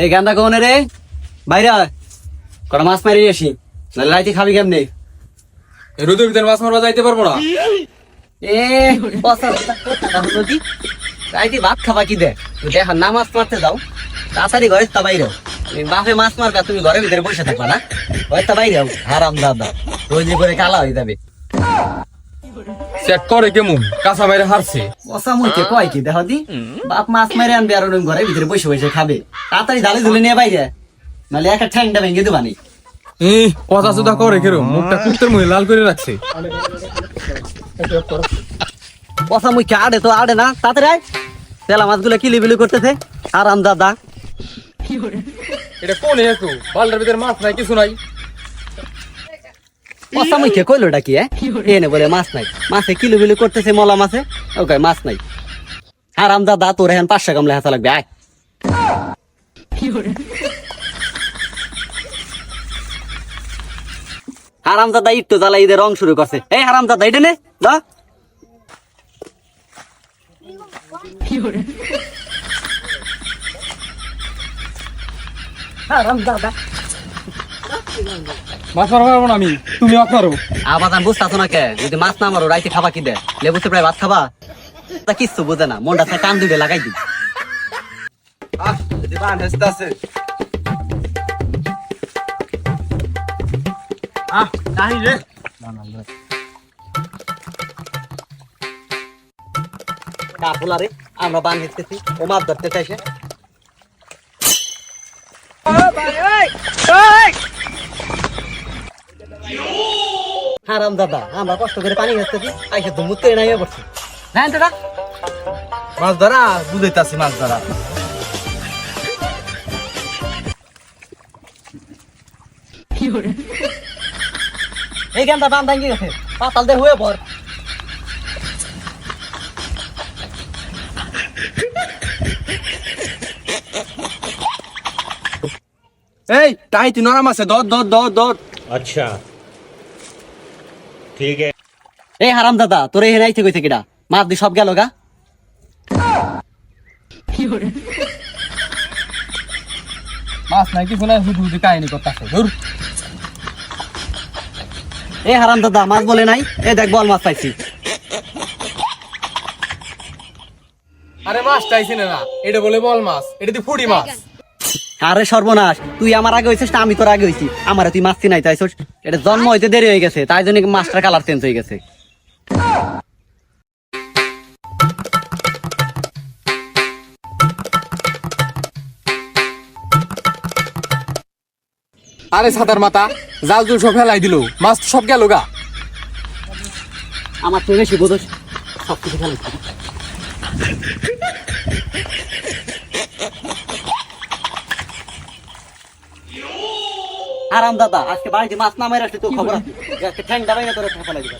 এই গান্দা কোনে রে? বাইরে আয়। কটা মাছ মারি আসি। নাহলে রাইতে খাবি কেমনে? রোদের ভিতরে মাছ মারবা যাইতে পারব না। এ রাইতে ভাত খাবা কি দে? দেখা না মাছ মারতে যাও। তাড়াতাড়ি ঘরে তা বাইরে বাপে মাছ মারবে তুমি ঘরের ভিতরে বসে থাকবা না। ঘরে তা বাইরে হারাম দাদা রোজ করে কালা হয়ে যাবে। চেক করে কেমন কাঁচা বাইরে হারছে। বসা মুইকে কয় কি? দেখো দি বাপ মাছ মেরে আনবে আর ওরকম ঘরের ভিতরে বসে বসে খাবে। তাড়াতাড়ি ঢালে ধুলে নিয়ে বাইরে। নাহলে একটা ঠ্যাংটা ভেঙে দেবা নি। এই কথা সুদা করে কেরো? মুখটা কুত্তের মুখে লাল করে রাখছে। বসা মুখে আড়ে তো আড়ে না? তাড়াতাড়ি আয়। তেলা মাছগুলো কিলি বিলি করতেছে। আরাম দাদা। এটা কোন একটু বালটার ভিতরে মাছ নাই কিছু নাই। বসা মুখে কইলো ডাকি এনে বলে মাছ নাই। মাছে কিলো বিলি করতেছে মলা মাছে। ওকে মাছ নাই। আরাম দাদা তোর এখন পাঁচশো কামলে হাতা লাগবে আয়। হারাম দাদা একটু জ্বালা ঈদের রং শুরু করছে। এই হারাম দাদা এটা নে দা। হারাম দাদা। মাছ পারব না আমি। তুমি মারো। আবার না কে? যদি মাছ না মারো রাইতে খাবা কি দে লেবুতে প্রায় ভাত খাবা? তা কিচ্ছু বুঝে না। মনটা সে কান দুইটা লাগাই দিই কাপুলারে আমরা বান হেঁচতেছি ও মাছ ধরতে চাইছে। আরাম দাদা আমরা কষ্ট করে পানি খাচ্ছি আইসে তো মুখে এনে নাই পড়ছি। হ্যাঁ দাদা। মাছ ধরা বুঝাইতাছি মাছ ধরা। এই গানটা বাম টাইতি নরম আছে দত দত দত দত আচ্ছা। ঠিক আছে। এই হারাম দাদা তোর এই হেরাইতে কইছে কিডা? মাপ দি সব গেল গা? মাছ নাই কি ফোলা হুদু হুদু কাহিনী করতেছে ধুর। এই হারাম দাদা মাছ বলে নাই এ দেখ বল মাছ পাইছি। আরে মাছ চাইছি না এটা বলে বল মাছ এটা তো ফুটি মাছ। আরে সর্বনাশ তুই আমার আগে হয়েছিস না আমি তোর আগে হয়েছি আমার তুই মাছ চিনাই চাইছিস এটা জন্ম হইতে দেরি হয়ে গেছে তাই জন্য মাছটার কালার চেঞ্জ হয়ে গেছে। আরে সাদার মাথা জাল জুল সব ফেলাই দিল মাছ তো সব গেল গা। আমার তো বেশি বোধ সব কিছু ফেলাইছি আরাম দাদা আজকে বাড়িতে মাছ নামাই আসলে তো খবর আছে। ঠ্যাং ডাবাই না তোর ফেলাই দিবে।